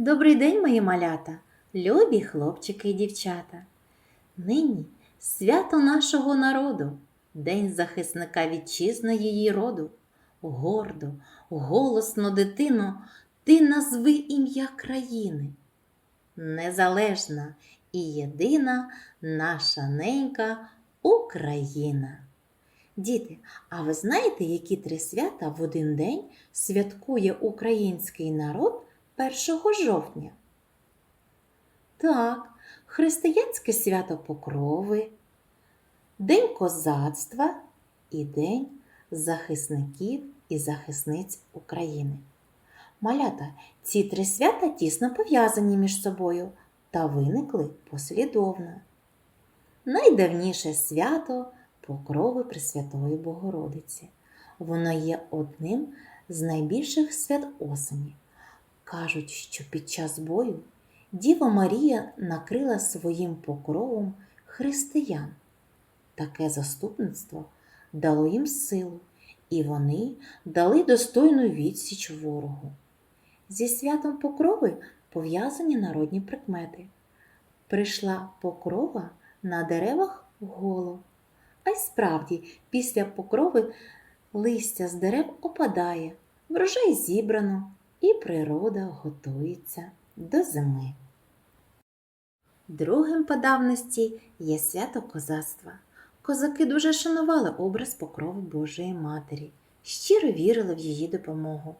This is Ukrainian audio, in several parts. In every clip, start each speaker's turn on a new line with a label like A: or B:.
A: Добрий день, мої малята, любі хлопчики і дівчата. Нині свято нашого народу, День захисника вітчизни її роду. Гордо, голосно, дитино, ти назви ім'я країни. Незалежна і єдина наша ненька Україна. Діти, а ви знаєте, які три свята в один день святкує український народ 1 жовтня? Так, християнське свято Покрови, День козацтва і День захисників і захисниць України. Малята, ці три свята тісно пов'язані між собою та виникли послідовно. Найдавніше свято Покрови Пресвятої Богородиці. Воно є одним з найбільших свят осені. Кажуть, що під час бою Діва Марія накрила своїм покровом християн. Таке заступництво дало їм силу, і вони дали достойну відсіч ворогу. Зі святом Покрови пов'язані народні прикмети. Прийшла покрова на деревах голо. А й справді, після покрови листя з дерев опадає, врожай зібрано, і природа готується до зими. Другим по давності є свято козацтва. Козаки дуже шанували образ покрови Божої Матері, щиро вірили в її допомогу.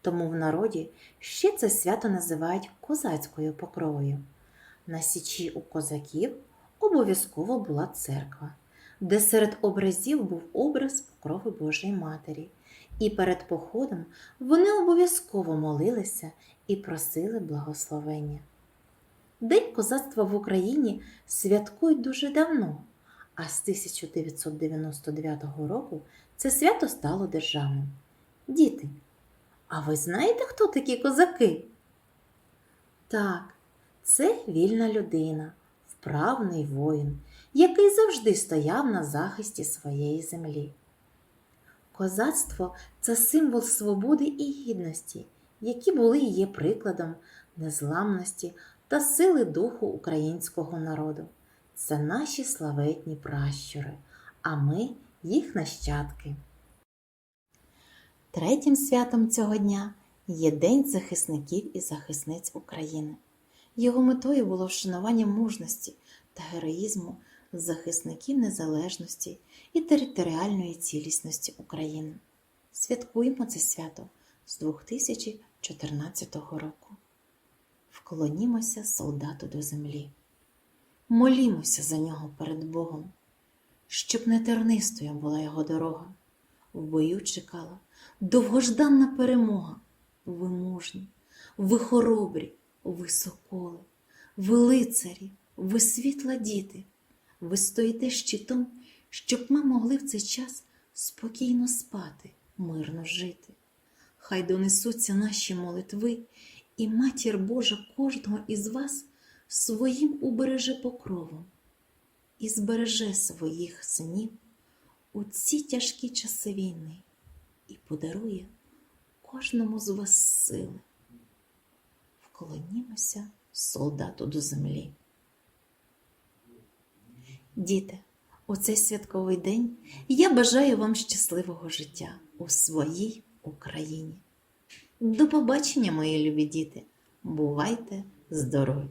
A: Тому в народі ще це свято називають козацькою покровою. На січі у козаків обов'язково була церква, де серед образів був образ покрови Божої Матері, і перед походом вони обов'язково молилися і просили благословення. День козацтва в Україні святкують дуже давно, а з 1999 року це свято стало державним. Діти, а ви знаєте, хто такі козаки? Так, це вільна людина, вправний воїн, який завжди стояв на захисті своєї землі. Козацтво це символ свободи і гідності, які були є прикладом незламності та сили духу українського народу. Це наші славетні пращури, а ми їх нащадки. Третім святом цього дня є День захисників і захисниць України. Його метою було вшанування мужності та героїзму захисників незалежності і територіальної цілісності України. Святкуємо це свято з 2014 року. Вклонімося солдату до землі. Молімося за нього перед Богом, щоб не тернистою була його дорога. В бою чекала довгожданна перемога. Ви мужні, ви хоробрі, ви соколи, ви лицарі, ви світла діти, ви стоїте щитом, щоб ми могли в цей час спокійно спати, мирно жити. Хай донесуться наші молитви, і матір Божа кожного із вас своїм убереже покровом і збереже своїх синів у ці тяжкі часи війни і подарує кожному з вас сили. Вклонімося солдату до землі. Діти, у цей святковий день я бажаю вам щасливого життя у своїй Україні. До побачення, мої любі діти! Бувайте здорові!